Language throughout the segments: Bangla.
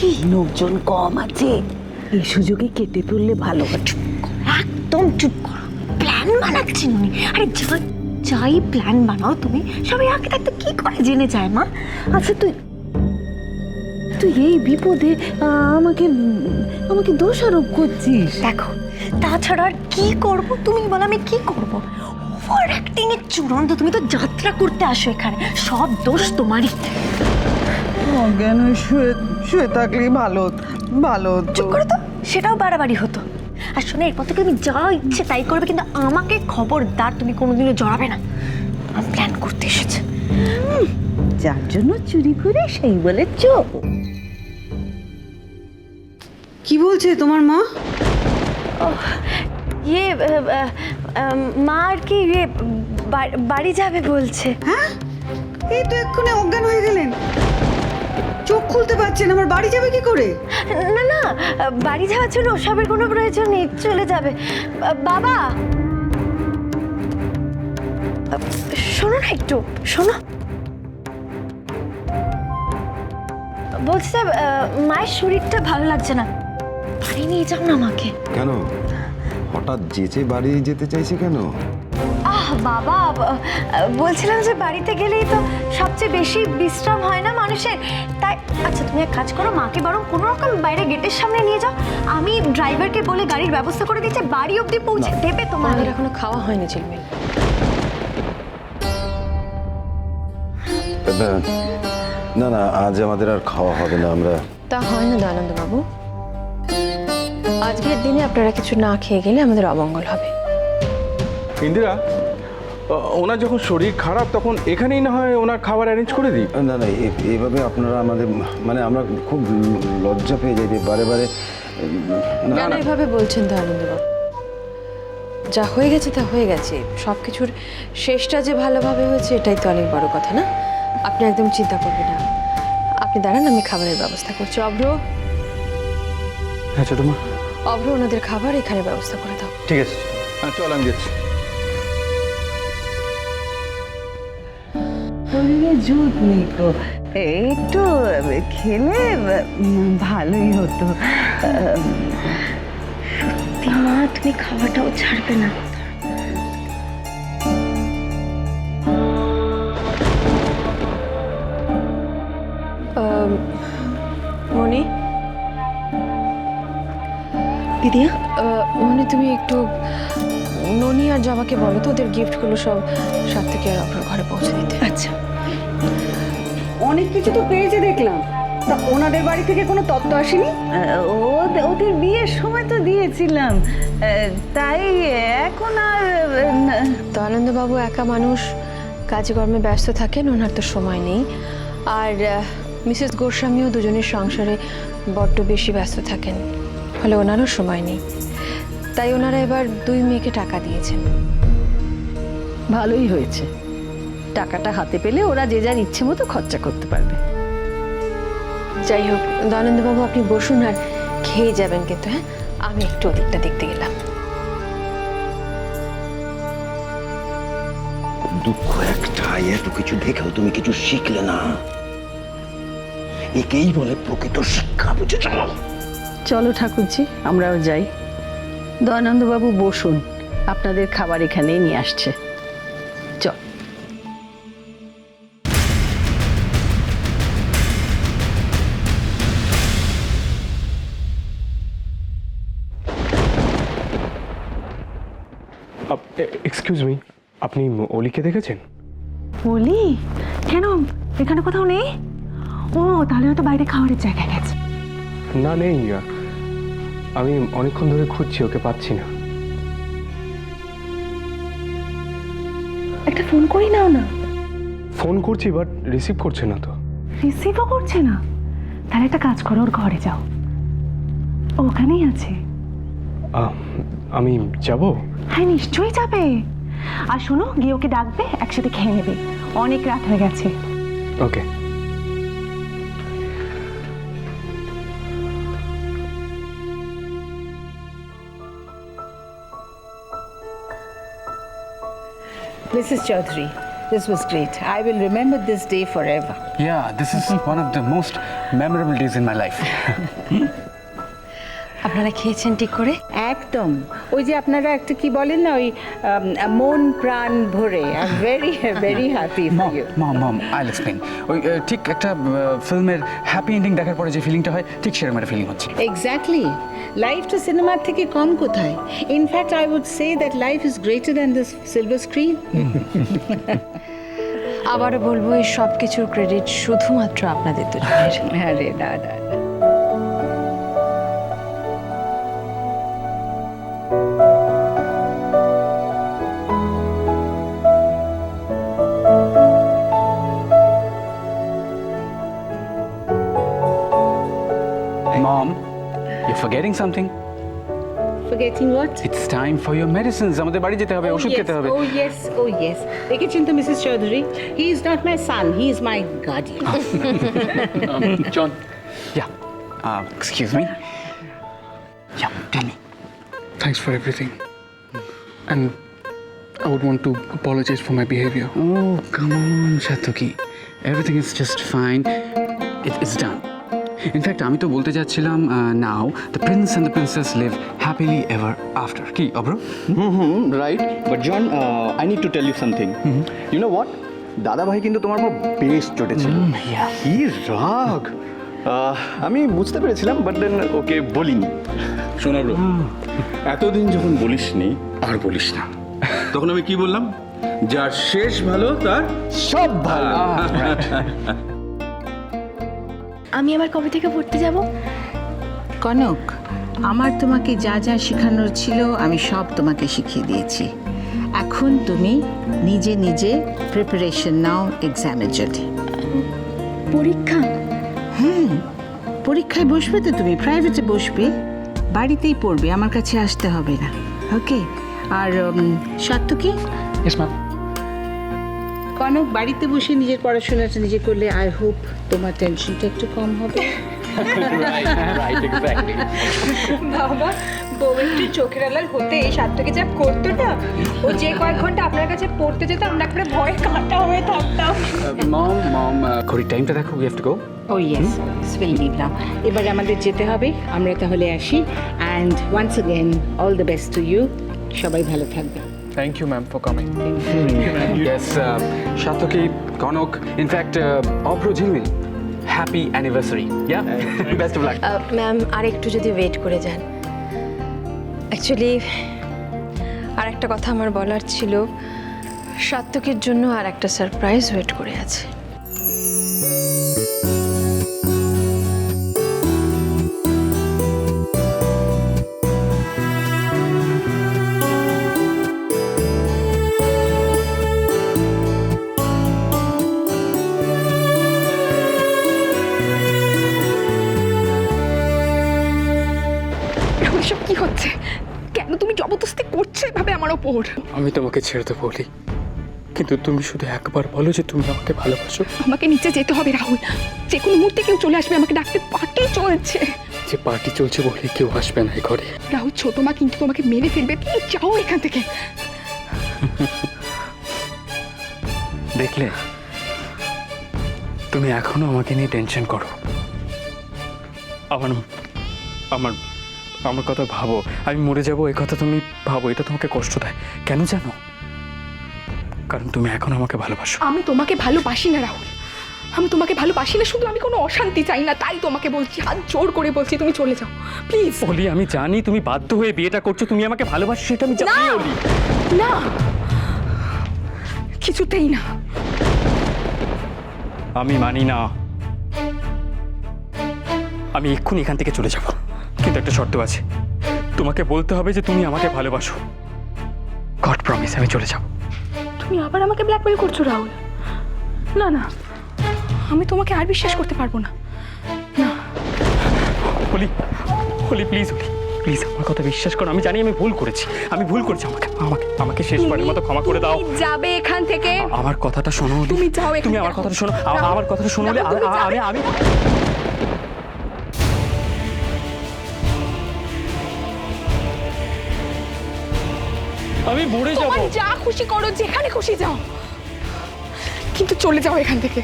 কি লোকজন কম আছে? এই সুযোগে কেটে তুললে ভালো হয়। একদম চুপ করো। প্ল্যান বানাচ্ছি উনি আরে যা যাই প্ল্যান বানাও তুমি। সবাই আগে থাকতে কি করে জেনে যায় মা? আচ্ছা তুই তুই এই বিপদে আহ, আমাকে আমাকে দোষারোপ করছিস। দেখো তাছাড়া আর কি করব? তুমি বলো আমি কি করব? ওভার অ্যাক্টিং এর চূড়ান্ত তুমি তো যাত্রা করতে আসো এখানে। সব দোষ তোমারই। অজ্ঞান শুয়ে শুয়ে থাকলেই ভালো ভালো চুপ করো তো সেটাও বাড়াবাড়ি হতো। আর শোনো এরপর থেকে তুমি যা ইচ্ছে তাই করবে কিন্তু আমাকে খবরদার তুমি কোনোদিনও জড়াবে না। আমি প্ল্যান করতে এসেছে। যার জন্য চুরি করে সেই বলে চোখ কি বলছে তোমার মা? ইয়ে মা আর কি ইয়ে বাড়ি যাবে বলছে। হ্যাঁ? এই তো এক্ষুনি অজ্ঞান হয়ে গেলেন। চোখ খুলতে পারছেন আমার বাড়ি যাবে কি করে? না না বাড়ি যাওয়ার জন্য ওসবের কোনো প্রয়োজন নেই চলে যাবে। বাবা! শোনো না একটু শোনো। বলছি আহ, মায়ের শরীরটা ভালো লাগছে না। বাড়ি নিয়ে যাও না আমাকে। কেন? হঠাৎ যেচে বাড়ি যেতে চাইছে কেন? আহ বাবা বলছিলাম যে বাড়িতে গেলেই তো সবচেয়ে বেশি বিশ্রাম হয় না? মানুষের। তাই আচ্ছা তুমি এক কাজ করো মাকে বরং কোনো রকম বাইরে গেটের সামনে নিয়ে যাও। আমি ড্রাইভারকে বলে গাড়ির ব্যবস্থা করে দিচ্ছি বাড়ি অবধি পৌঁছে দেবে তোমাদের এখনও খাওয়া হয়নি ঝিলমিল না, না আজ আমাদের আর খাওয়া হবে না আমরা তা হয় না দয়ানন্দ বাবু। আজকের দিনে আপনারা কিছু না খেয়ে গেলে আমাদের অমঙ্গল হবে। ইন্দিরা? ওনার যখন শরীর খারাপ তখন এখানেই না হয় ওনার খাবার অ্যারেঞ্জ করে দিই? না না এইভাবে আপনারা আমাদের মানে আমরা খুব লজ্জা পেয়ে যাই যে বারে বারে না এভাবে বলছেন বাবু যা হয়ে গেছে তা হয়ে গেছে। সব কিছুর শেষটা যে ভালোভাবে হয়েছে এটাই তো অনেক বড় কথা না? আপনি একদম চিন্তা করবেন না। আপনি দাঁড়ান আমি খাবারের ব্যবস্থা করছি। অভ্র? হ্যাঁ ছোটো মা অভ্র ওনাদের খাবার এখানে ব্যবস্থা করে দাও। ঠিক আছে। হ্যাঁ চল আমি যাচ্ছি। শরীরে জুত নেই তো একটু খেলে ভালোই হতো। সত্যি মা তুমি খাওয়াটাও ছাড়বে না। মনি দিদিয়া? আহ, মনি তুমি একটু ননি আর জামাকে বলো তো ওদের গিফটগুলো সব সাত থেকে আর আপনার ঘরে পৌঁছে দিতে। আচ্ছা। অনেক কিছু তো পেয়েছে দেখলাম। তা ওনাদের বাড়ি থেকে কোনো তত্ত্ব আসেনি? আহ, ওদের বিয়ের সময় তো দিয়েছিলাম। তাই এখন আর তো আনন্দবাবু একা মানুষ কাজে কর্মে ব্যস্ত থাকেন ওনার তো সময় নেই। আর মিসেস গোস্বামীও দুজনের সংসারে বড্ড বেশি ব্যস্ত থাকেন ফলে ওনারও সময় নেই। তাই ওনারা এবার দুই মেয়েকে টাকা দিয়েছেন। ভালোই হয়েছে। টাকাটা হাতে পেলে ওরা যে যার ইচ্ছে মতো খরচা করতে পারবে। যাই হোক দয়ানন্দবাবু আপনি বসুন আর খেয়ে যাবেন কিন্তু হ্যাঁ? আমি একটু ওদিকটা দেখতে গেলাম। দুঃখ একটাই এত কিছু দেখেও তুমি কিছু শিখলে না। একেই বলে প্রকৃত শিক্ষা বুঝেছ? চলো ঠাকুরজি আমরাও যাই। দয়ানন্দবাবু বসুন। আপনাদের খাবার এখানেই নিয়ে আসছে। এক্সকিউজ মি আপনি অলিকে দেখেছেন? বলি কেন? এখানে কোথাও নেই? ও তাহলে হয়তো বাইরে খাবারের জায়গায় গেছে। না নেই আমি অনেকক্ষণ ধরে খুঁজছি ওকে পাচ্ছি না। একটা ফোন করি নাও না। ফোন করছি বাট রিসিভ করছে না তো। রিসিভও করছে না? তাহলে একটা কাজ করো ওর ঘরে যাও। ওখানেই আছে। আমি যাব? হ্যাঁ নিশ্চয়ই যাবে। আর শোনো গিয়ে ওকে ডাকবে একসাথে খেয়ে নেবে অনেক রাত হয়ে গেছে okay Mrs Chowdhury This was great. I will remember this day forever. Yeah, this is one of the most memorable days in my life. আপনারা খেয়েছেন ঠিক করে? একদম। ওই যে আপনারা একটা কি বলেন না ওই মন প্রাণ ভরে। I very very happy for mom mom I'll explain ওই ঠিক একটা ফিল্মের হ্যাপি এন্ডিং দেখার পরে যে ফিলিংটা হয় ঠিক সেরকম একটা ফিলিং হচ্ছে। এক্স্যাক্টলি লাইফ তো সিনেমার থেকে কম কোথায়? In fact I would say that life is greater than this silver screen আবারও বলব এই সব কিছুর ক্রেডিট শুধুমাত্র আপনাদের তো দুজনের। আরে না। না না। Mom you forgetting something Forgetting what? It's time for your medicines আমাদের বাড়ি যেতে হবে ওষুধ খেতে হবে Oh yes, oh yes. দেখেছেন তো Mrs Chowdhury he is not my son he is my guardian John yeah excuse me yeah tell me Thanks for everything. And I would want to apologize for my behavior. Oh, come on, Shatuki. Everything is just fine. It is done. In fact, আমি তো বলতে যাচ্ছিলাম now the prince and the princess live happily ever after কি অব্র হুম right but John I need to tell you something you know what দাদা ভাই কিন্তু তোমার উপর বেশ চটেছিল। কি রাগ। আমি বুঝতে পেরেছিলাম বাট দেন ওকে বলিনি। শোনো ব্রো এতদিন যখন বলিসনি আর বলিস না। তখন আমি কি বললাম? যার শেষ ভালো তার সব ভালো। আমি আবার কবে থেকে পড়তে যাব? কনক আমার তোমাকে যা যা শেখানোর ছিল আমি সব তোমাকে শিখিয়ে দিয়েছি। এখন তুমি নিজে নিজে প্রিপারেশন নাও এক্সামের জন্য। পরীক্ষা? হ্যাঁ পরীক্ষায় বসবে তো তুমি প্রাইভেটে বসবে। বাড়িতেই পড়বে আমার কাছে আসতে হবে না। ওকে আর সত্য কি? Ma'am. কনক বাড়িতে বসে নিজের পড়াশোনাটা নিজে করলে আই হোপ তোমার টেনশনটা একটু কম হবে। বাবা বউ একটু চোখের আলাল হতে এই সাতটাকে যা করতো না ও যে কয়েক ঘণ্টা আপনার কাছে পড়তে যেত আমরা একবারে ভয় কাটা হয়ে থাকতাম। মম মম ঘড়ির টাইমটা দেখো we have to go oh yes leave now এবার আমাদের যেতে হবে আমরা তাহলে আসি। And once again all the best to you সবাই ভালো থাকবে। Thank you, ma'am, for coming. Yes সাতকি Kanak in fact অব্র Jhilmil happy anniversary yeah best of luck ma'am আর একটু যদি ওয়েট করে যান. অ্যাকচুয়ালি আর একটা কথা আমার বলার ছিল সাত্তকের জন্য আর একটা সারপ্রাইজ ওয়েট করে আছে। কি হচ্ছে? কেন তুমি জবরদস্তি করছ এভাবে আমার ওপর? আমি তোমাকে ছেড়ে দেবো বলি কিন্তু তুমি শুধু একবার বলো যে তুমি আমাকে ভালোবাসো। আমাকে নিচে যেতে হবে রাহুল। যে কোনো মুহূর্তে কেউ চলে আসবে আমাকে ডাকতে পার্টি চলছে। যে পার্টি চলছে বলে কেউ আসবে না ঘরে। রাহুল ছোট মা কিন্তু তোমাকে মেরে ফেলবে। তুমি যাও এখান থেকে। দেখলে? তুমি এখনও আমাকে নিয়ে টেনশন করো। আমার আমার আমার কথা ভাবো। আমি মরে যাব এই কথা তুমি ভাবো এটা তোমাকে কষ্ট দেয়। কেন জানো? কারণ তুমি এখন আমাকে ভালোবাসো। আমি তোমাকে ভালোবাসি না রাহুল। আমি তোমাকে ভালোবাসি না শুধু আমি কোনো অশান্তি চাই না তাই তোমাকে বলছি হাত জোর করে বলছি তুমি চলে যাও প্লিজ বলি আমি জানি তুমি বাধ্য হয়ে বিয়েটা করছ তুমি আমাকে ভালোবাসো সেটা আমি জানি না! অলি। না! কিছুতেই না। আমি মানি না। আমি এক্ষুনি এখান থেকে চলে যাব। কিন্তু একটা শর্ত আছে। তোমাকে বলতে হবে যে তুমি আমাকে ভালোবাসো। গড প্রমিস আমি চলে যাব। তুমি আবার আমাকে ব্ল্যাকমেল করছ রাহুল। না না আমি তোমাকে আর বিশ্বাস করতে পারব না। না। হলি হলি প্লিজ হলি প্লিজ আমার কথা বিশ্বাস করো আমি জানি আমি ভুল করেছি আমি ভুল করেছি আমাকে আমাকে আমাকে শেষবারের মতো ক্ষমা করে দাও। যাবে এখান থেকে। আমার কথাটা শোনো তুমি যাও তুমি আমার কথাটা শোনো আমার কথাটা শোনো। আমি আমি আমি মরে যাব। তোমার যা খুশি করো যেখানে খুশি যাও। কিন্তু চলে যাও এখান থেকে।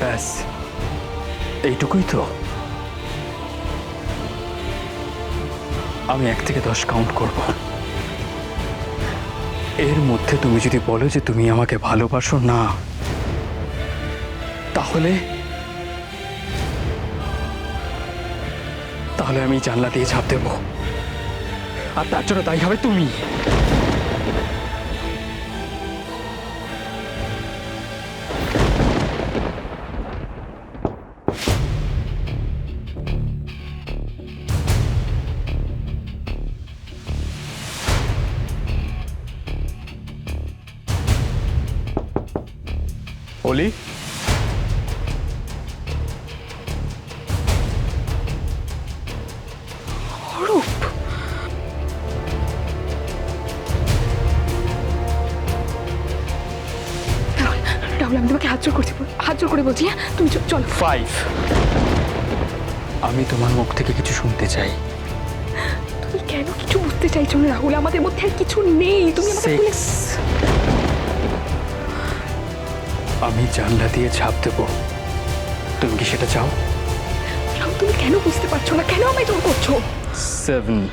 ব্যাস। এইটুকুই তো। আমি এক থেকে দশ কাউন্ট করব। এর মধ্যে তুমি যদি বলো যে তুমি আমাকে ভালোবাসো না তাহলে তাহলে আমি জানলা দিয়ে ঝাঁপ দেবো। আর তার জন্য তাই হবে তুমি। আমি তোমাকে হাত জোর করছি হাত জোর করে বলছি হ্যাঁ? তুমি চ- চলো। ফাইভ আমি তোমার মুখ থেকে কিছু শুনতে চাই। তুমি কেন কিছু বুঝতে চাইছো না রাহুল? আমাদের মধ্যে আর কিছু নেই। তুমি আমাকে ভুলে আমি জানলা দিয়ে ঝাঁপ দেবো। তুমি কি সেটা চাও? তুমি কেন বুঝতে পারছ না? কেন আমায় জোর করছ? সেভেন